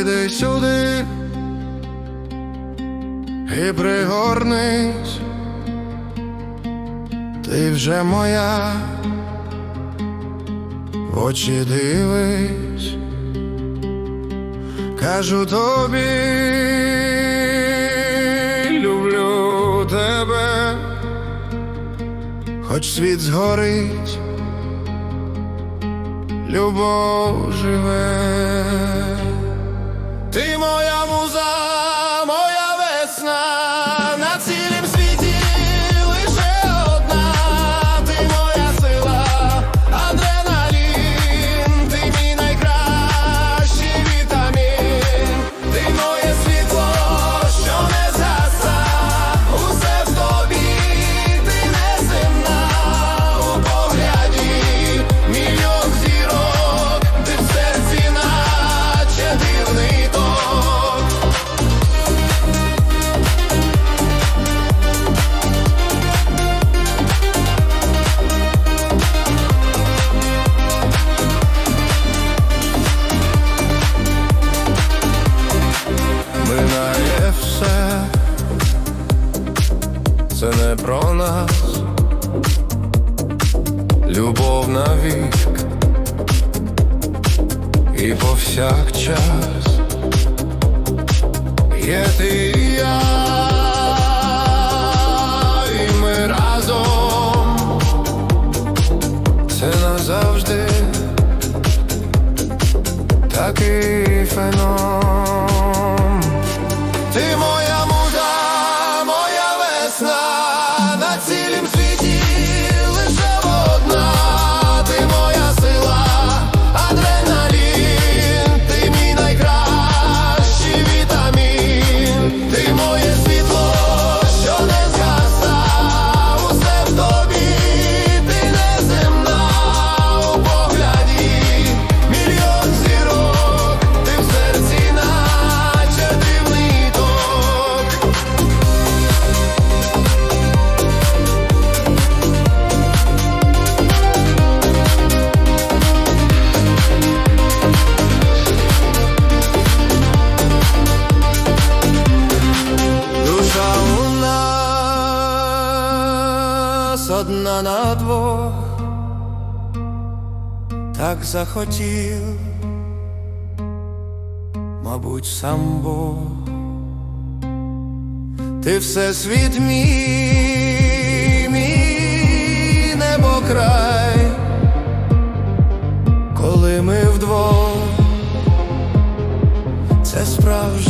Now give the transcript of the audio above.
Іди сюди і пригорнись, ти вже моя, в очі дивись, кажу тобі, люблю тебе, хоч світ згорить, любов живе. Це не про нас, любов навік. І повсякчас є ти і я, ми разом, це назавжди такий феном. одна на двох, так захотів, мабуть, сам Бог, ти все світ мій, мій небокрай, коли ми вдвох, це справжнє.